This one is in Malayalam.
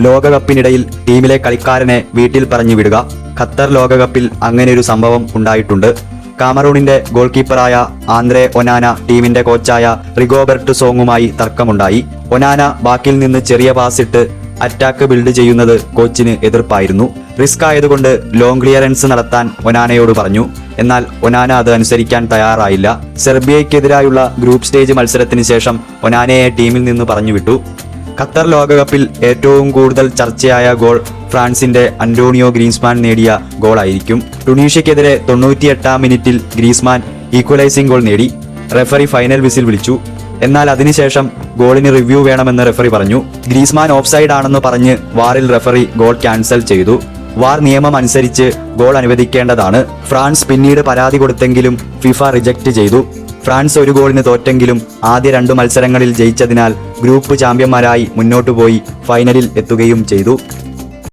ലോകകപ്പിനിടയിൽ ടീമിലെ കളിക്കാരനെ വീട്ടിൽ പറഞ്ഞു വിടുക. ഖത്തർ ലോകകപ്പിൽ അങ്ങനെയൊരു സംഭവം ഉണ്ടായിട്ടുണ്ട്. കാമറൂണിന്റെ ഗോൾ കീപ്പറായ ആന്ദ്രെ ഒനാന ടീമിന്റെ കോച്ചായ റിഗോബർട്ട് സോങ്ങുമായി തർക്കമുണ്ടായി. ഒനാന ബാക്കിൽ നിന്ന് ചെറിയ പാസിട്ട് അറ്റാക്ക് ബിൽഡ് ചെയ്യുന്നത് കോച്ചിന് എതിർപ്പായിരുന്നു. റിസ്ക് ആയതുകൊണ്ട് ലോങ് ക്ലിയറൻസ് നടത്താൻ ഒനാനയോട് പറഞ്ഞു. എന്നാൽ ഒനാന അത് അനുസരിക്കാൻ തയ്യാറായില്ല. സെർബിയയ്ക്കെതിരായുള്ള ഗ്രൂപ്പ് സ്റ്റേജ് മത്സരത്തിന് ശേഷം ഒനാനയെ ടീമിൽ നിന്ന് പറഞ്ഞുവിട്ടു ഖത്തർ ലോകകപ്പിൽ ഏറ്റവും കൂടുതൽ ചർച്ചയായ ഗോൾ ഫ്രാൻസിന്റെ അന്റോണിയോ ഗ്രീൻസ്മാൻ നേടിയ ഗോളായിരിക്കും. ടുണീഷ്യക്കെതിരെ തൊണ്ണൂറ്റിയെട്ടാം മിനിറ്റിൽ ഗ്രീസ്മാൻ ഈക്വലൈസിംഗ് ഗോൾ നേടി. റെഫറി ഫൈനൽ വിസിൽ വിളിച്ചു. എന്നാൽ അതിനുശേഷം ഗോളിന് റിവ്യൂ വേണമെന്ന് റെഫറി പറഞ്ഞു. ഗ്രീസ്മാൻ ഓഫ്സൈഡ് ആണെന്ന് പറഞ്ഞ് വാറിൽ റെഫറി ഗോൾ ക്യാൻസൽ ചെയ്തു. വാർ നിയമം അനുസരിച്ച് ഗോൾ അനുവദിക്കേണ്ടതാണ്. ഫ്രാൻസ് പിന്നീട് പരാതി കൊടുത്തെങ്കിലും ഫിഫ റിജക്റ്റ് ചെയ്തു. ഫ്രാൻസ് ഒരു ഗോളിന് തോറ്റെങ്കിലും ആദ്യ രണ്ടു മത്സരങ്ങളിൽ ജയിച്ചതിനാൽ ഗ്രൂപ്പ് ചാമ്പ്യന്മാരായി മുന്നോട്ടുപോയി ഫൈനലിൽ എത്തുകയും ചെയ്തു.